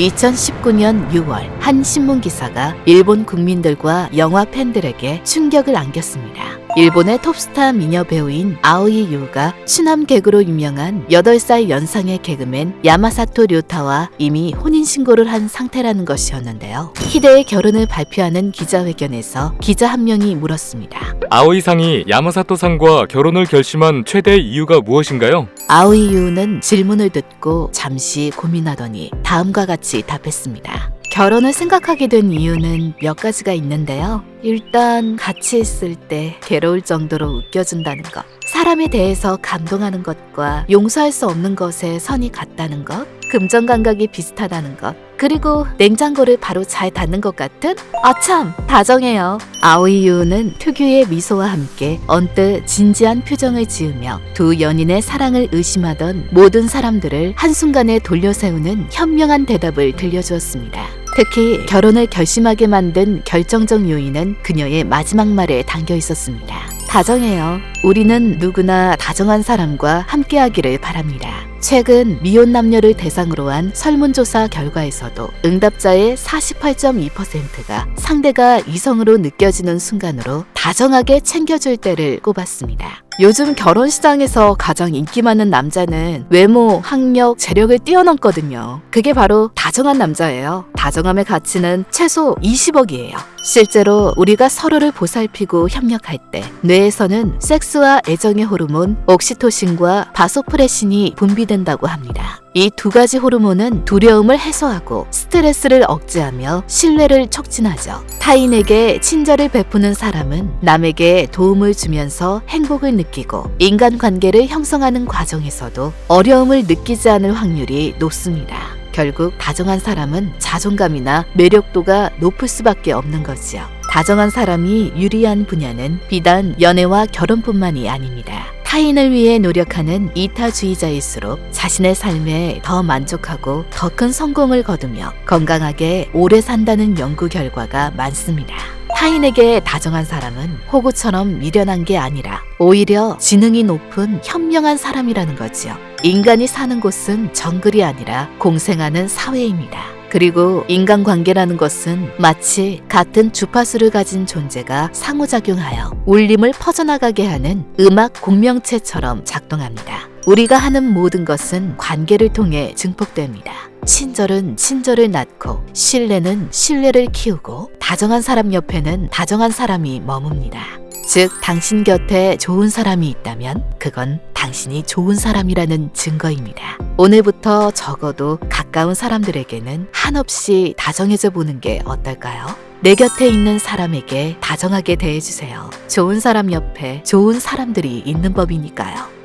2019년 6월 한 신문 기사가 일본 국민들과 영화 팬들에게 충격을 안겼습니다. 일본의 톱스타 미녀 배우인 아오이 유가 추남 개그로 유명한 8살 연상의 개그맨 야마사토 료타와 이미 혼인신고를 한 상태라는 것이었는데요. 희대의 결혼을 발표하는 기자회견에서 기자 한 명이 물었습니다. 아오이상이 야마사토상과 결혼을 결심한 최대 이유가 무엇인가요? 아오이 유는 질문을 듣고 잠시 고민하더니 다음과 같이 답했습니다. 결혼을 생각하게 된 이유는 몇 가지가 있는데요. 일단 같이 있을 때 괴로울 정도로 웃겨준다는 것. 사람에 대해서 감동하는 것과 용서할 수 없는 것에 선이 같다는 것. 금전 감각이 비슷하다는 것. 그리고 냉장고를 바로 잘 닫는 것 같은 아참 다정해요. 아오이유는 특유의 미소와 함께 언뜻 진지한 표정을 지으며 두 연인의 사랑을 의심하던 모든 사람들을 한순간에 돌려세우는 현명한 대답을 들려주었습니다. 특히 결혼을 결심하게 만든 결정적 요인은 그녀의 마지막 말에 담겨 있었습니다. 다정해요. 우리는 누구나 다정한 사람과 함께하기를 바랍니다. 최근 미혼 남녀를 대상으로 한 설문조사 결과에서도 응답자의 48.2%가 상대가 이성으로 느껴지는 순간으로 다정하게 챙겨줄 때를 꼽았습니다. 요즘 결혼 시장에서 가장 인기 많은 남자는 외모, 학력, 재력을 뛰어넘거든요. 그게 바로 다정한 남자예요. 다정함의 가치는 최소 20억이에요. 실제로 우리가 서로를 보살피고 협력할 때 뇌에서는 섹스와 애정의 호르몬 옥시토신과 바소프레신이 분비된다고 합니다. 이 두 가지 호르몬은 두려움을 해소하고 스트레스를 억제하며 신뢰를 촉진하죠. 타인에게 친절을 베푸는 사람은 남에게 도움을 주면서 행복을 느끼고 인간관계를 형성하는 과정에서도 어려움을 느끼지 않을 확률이 높습니다. 결국 다정한 사람은 자존감이나 매력도가 높을 수밖에 없는 거지요. 다정한 사람이 유리한 분야는 비단 연애와 결혼뿐만이 아닙니다. 타인을 위해 노력하는 이타주의자일수록 자신의 삶에 더 만족하고 더 큰 성공을 거두며 건강하게 오래 산다는 연구 결과가 많습니다. 타인에게 다정한 사람은 호구처럼 미련한 게 아니라 오히려 지능이 높은 현명한 사람이라는 거지요. 인간이 사는 곳은 정글이 아니라 공생하는 사회입니다. 그리고 인간관계라는 것은 마치 같은 주파수를 가진 존재가 상호작용하여 울림을 퍼져나가게 하는 음악 공명체처럼 작동합니다. 우리가 하는 모든 것은 관계를 통해 증폭됩니다. 친절은 친절을 낳고 신뢰는 신뢰를 키우고 다정한 사람 옆에는 다정한 사람이 머뭅니다. 즉 당신 곁에 좋은 사람이 있다면 그건 당신이 좋은 사람이라는 증거입니다. 오늘부터 적어도 가까운 사람들에게는 한없이 다정해져 보는 게 어떨까요? 내 곁에 있는 사람에게 다정하게 대해주세요. 좋은 사람 옆에 좋은 사람들이 있는 법이니까요.